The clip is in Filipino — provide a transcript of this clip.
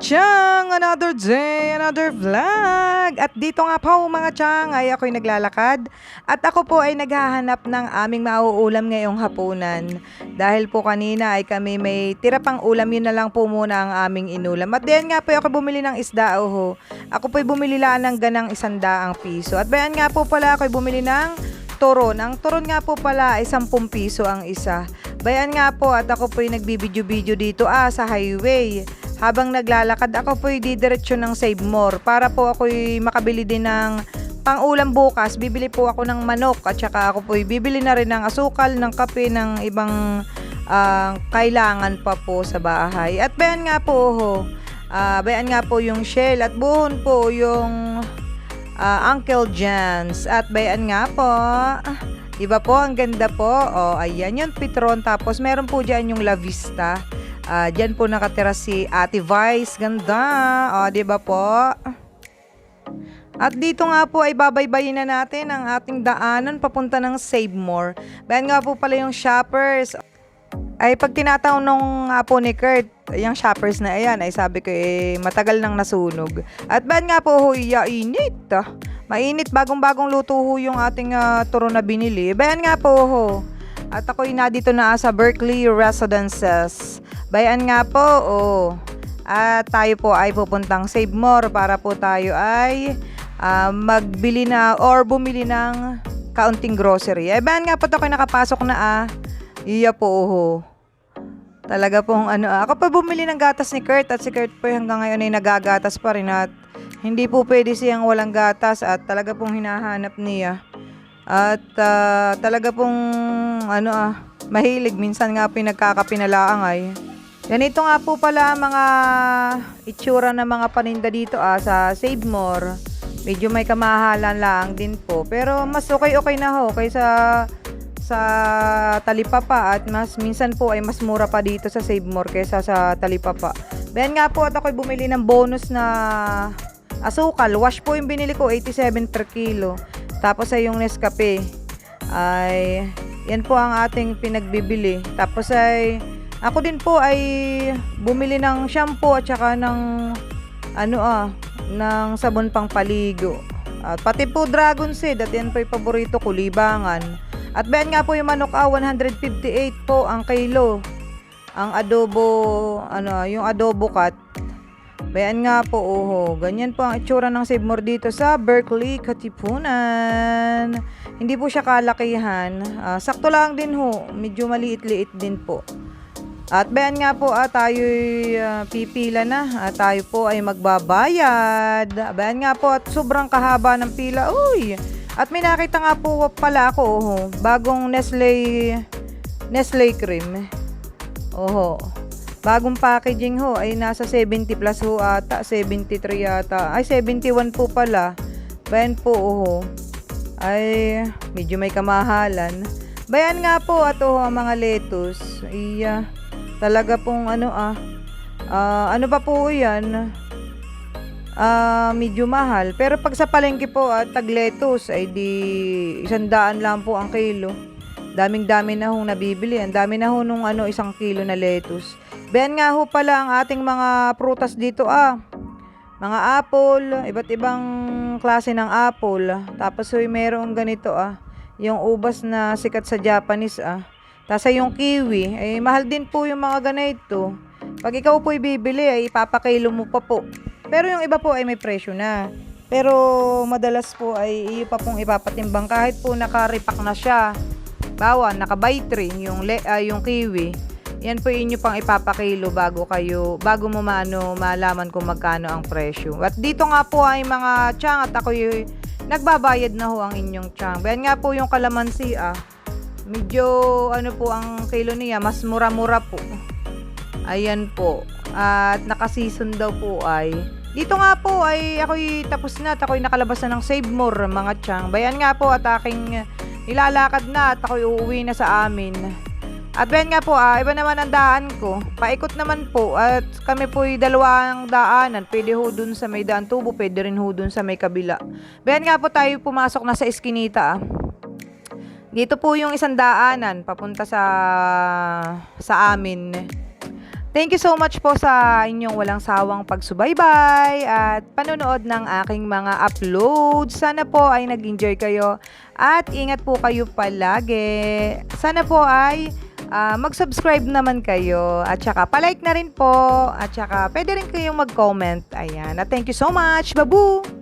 Chang! Another day, another vlog! At dito nga po mga Chang ay ako'y naglalakad at ako po ay naghahanap ng aming mauulam ngayong hapunan. Dahil po kanina ay kami may tira pang ulam, yun na lang po muna ang aming inulam. At diyan nga po ako bumili ng isda, oho. Ako po'y bumili lang ng ganang isandaang piso. At bayan nga po pala ako'y bumili ng turon. Ang turon nga po pala ay 10 piso ang isa. Bayan nga po at ako po'y nagbibidyo-video dito ah sa highway. Habang naglalakad ako po'y didiretso ng Save More para po ako'y makabili din ng pang-ulam bukas. Bibili po ako ng manok at saka ako po'y bibili na rin ng asukal, ng kape, ng ibang ah, kailangan pa po sa bahay. At bayan nga po, ho, ah, bayan nga po yung shell at buhon po yung ah, Uncle Jans. At bayan nga po, Iba po, ang ganda po. O, ayan yung Pitron. Tapos, meron po dyan yung La Vista. Ah, dyan po nakatira si Ate Vice. Ganda. O, di ba po? At dito nga po ay babaybayin na natin ang ating daanan papunta ng Save More. Bayan nga po pala yung shoppers. Ay pag tinataon nung nga po ni Kurt, yung shoppers na ayan, ay sabi ko eh matagal nang nasunog. At bayan nga po ho, init. ah. Mainit, bagong-bagong luto ho yung ating ah, turo na binili. Bayan nga po ho. At ako'y na dito na sa Berkeley Residences. Bayan nga po, oh. At tayo po ay pupuntang Save More para po tayo ay ah, magbili na or bumili ng kaunting grocery. Eh, bayan nga po ito ako'y nakapasok na ah. Iya po, ho. Talaga pong ano, ah, ako pa bumili ng gatas ni Kurt at si Kurt po hanggang ngayon ay nagagatas pa rin at hindi po pwede siyang walang gatas at talaga pong hinahanap niya. At ah, talaga pong ano ah, mahilig. Minsan nga pinagkakapinalaang ay. Ganito nga po pala ang mga itsura ng mga paninda dito ah, sa Save More. Medyo may kamahalan lang din po. Pero mas okay-okay na ho kaysa sa Talipapa at mas minsan po ay mas mura pa dito sa Save More kaysa sa Talipapa. Bayan nga po at ako'y bumili ng bonus na asukal. Wash po yung binili ko, 87 per kilo. Tapos ay yung Nescafe ay yan po ang ating pinagbibili. Tapos ay ako din po ay bumili ng shampoo at saka ng ano ah, ng sabon pang paligo. At pati po Dragon Seed at yan po yung paborito ko, libangan. At bayan nga po yung manok ah, 158 po ang kilo. Ang adobo, ano, yung adobo cut. Bayan nga po, oho. Ganyan po ang itsura ng Save More dito sa Berkeley, Katipunan. Hindi po siya kalakihan. Ah, sakto lang din ho. Medyo maliit-liit din po. At bayan nga po, ah, tayo pipila na. At tayo po ay magbabayad. Bayan nga po at sobrang kahaba ng pila. Uy! At may nakita nga po pala ako, oho. Bagong Nestle, Nestle cream. Oho. Bagong packaging ho ay nasa 70 plus ho ata, 73 yata. Ay 71 po pala. Bayan po oho. Ay medyo may kamahalan. Bayan nga po at oho ang mga lettuce. Iya. Talaga pong ano ah. ah, ano pa po 'yan? Ah, medyo mahal. Pero pag sa palengke po at tag lettuce ay di isandaan lang po ang kilo. Daming-dami na hong nabibili. Ang dami na ho nung ano, isang kilo na lettuce. Ben nga ho pala ang ating mga prutas dito ah. Mga apple, iba't ibang klase ng apple. Tapos hoy merong ganito ah. Yung ubas na sikat sa Japanese ah. Tapos ay yung kiwi, ay mahal din po yung mga ganito. Pag ikaw po bibili, ay ipapakilo mo pa po. Pero yung iba po ay may presyo na. Pero madalas po ay iyo pa pong ipapatimbang kahit po nakaripak na siya. Bawa, naka-buy three yung, le, ah, yung kiwi. Yan po inyo pang ipapakilo bago kayo, bago mo maano, malaman kung magkano ang presyo. At dito nga po ay mga tiyang at ako yung nagbabayad na ho ang inyong tiyang. Bayan nga po yung kalamansi ah. Medyo ano po ang kilo niya, mas mura-mura po. Ayan po. At naka-season daw po ay dito nga po ay ako'y tapos na at ako'y nakalabas na ng Save More mga tiyang. Bayan nga po at aking nilalakad na at ako'y uuwi na sa amin. At bayan nga po, ah, iba naman ang daan ko. Paikot naman po at kami po'y dalawang daanan. Pwede ho dun sa may daan tubo, pwede rin ho dun sa may kabila. Bayan nga po tayo pumasok na sa eskinita. Ah. Dito po yung isang daanan papunta sa sa amin. Thank you so much po sa inyong walang sawang pagsubaybay at panonood ng aking mga uploads. Sana po ay nag-enjoy kayo at ingat po kayo palagi. Sana po ay ah, mag-subscribe naman kayo at saka palike na rin po at saka pwede rin kayong mag-comment. Ayan. At thank you so much. Babu!